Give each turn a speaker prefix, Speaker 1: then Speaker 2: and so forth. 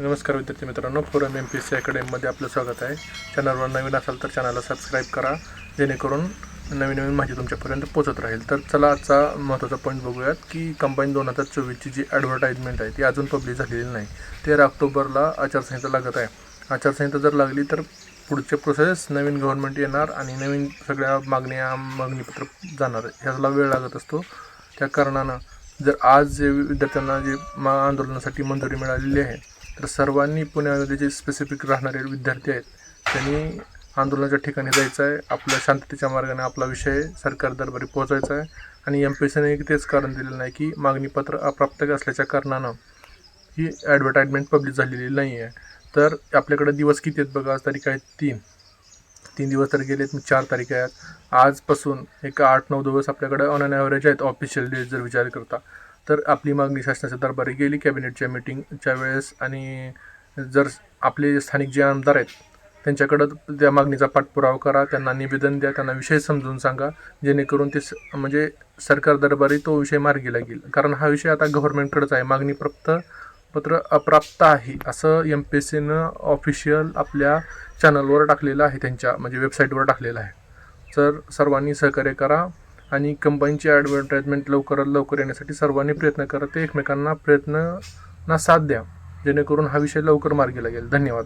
Speaker 1: नमस्कार विद्यार्थी मित्रांनो forum M P S C अकॅडमीमध्ये आपलं स्वागत आहे. चॅनलवर नवीन असाल तर चॅनलला सबस्क्राईब करा जेणेकरून नवीन नवीन माहिती तुमच्यापर्यंत पोहोचत राहील. तर चला आजचा महत्त्वाचा पॉईंट बघूयात की कंबाईन दोन हजार चोवीसची जी ॲडव्हर्टाईजमेंट आहे ती अजून पब्लिश झालेली नाही. तेरा ऑक्टोबरला आचारसंहिता लागत आहे. आचारसंहिता जर लागली तर पुढचे प्रोसेस नवीन गव्हर्नमेंट येणार आणि नवीन सगळ्या मागण्या मागणीपत्र जाणार ह्याला वेळ लागत असतो. त्या कारणानं जर आज जे विद्यार्थ्यांना जे मा आंदोलनासाठी मंजुरी मिळालेली आहे तर सर्वांनी पुण्यामध्ये जे स्पेसिफिक राहणारे विद्यार्थी आहेत त्यांनी आंदोलनाच्या ठिकाणी जायचं आहे. आपल्या शांततेच्या मार्गाने आपला विषय सरकार दरबारी पोहोचायचा आहे. आणि एम पी सीने तेच कारण दिलेलं नाही की मागणीपत्र अप्राप्त असल्याच्या कारणानं ही ॲडव्हर्टाईजमेंट पब्लिश झालेली नाही आहे. तर आपल्याकडे दिवस किती आहेत बघा? आज तारीख आहे तीन. तीन दिवस तर गेलेत मग चार तारीख आहेत आजपासून एक आठ नऊ दिवस आपल्याकडे ऑन अन ॲव्हरेज आहेत ऑफिशियल डेट जर विचार करता. तर आपली मागणी शासनाच्या दरबारी गेली कॅबिनेटच्या मिटिंगच्या वेळेस. आणि जर आपले स्थानिक जे आमदार आहेत त्यांच्याकडं त्या मागणीचा पाठपुरावा करा त्यांना निवेदन द्या त्यांना विषय समजून सांगा. जेणेकरून ते स म्हणजे सरकार दरबारी तो विषय मार्गी लागेल कारण हा विषय आता गव्हर्नमेंटकडेच आहे. मागणी प्राप्त पत्र अप्राप्त आहे असं एम पी एस सीनं ऑफिशियल आपल्या चॅनलवर टाकलेलं आहे त्यांच्या म्हणजे वेबसाईटवर टाकलेलं आहे. तर सर्वांनी सहकार्य करा. आणि कंपनीची ॲडव्हर्टाईजमेंट लवकरात लवकर येण्यासाठी सर्वांनी प्रयत्न करा. ते एकमेकांना प्रयत्नांना साथ द्या. जेणेकरून हा विषय लवकर मार्गी लागेल. धन्यवाद.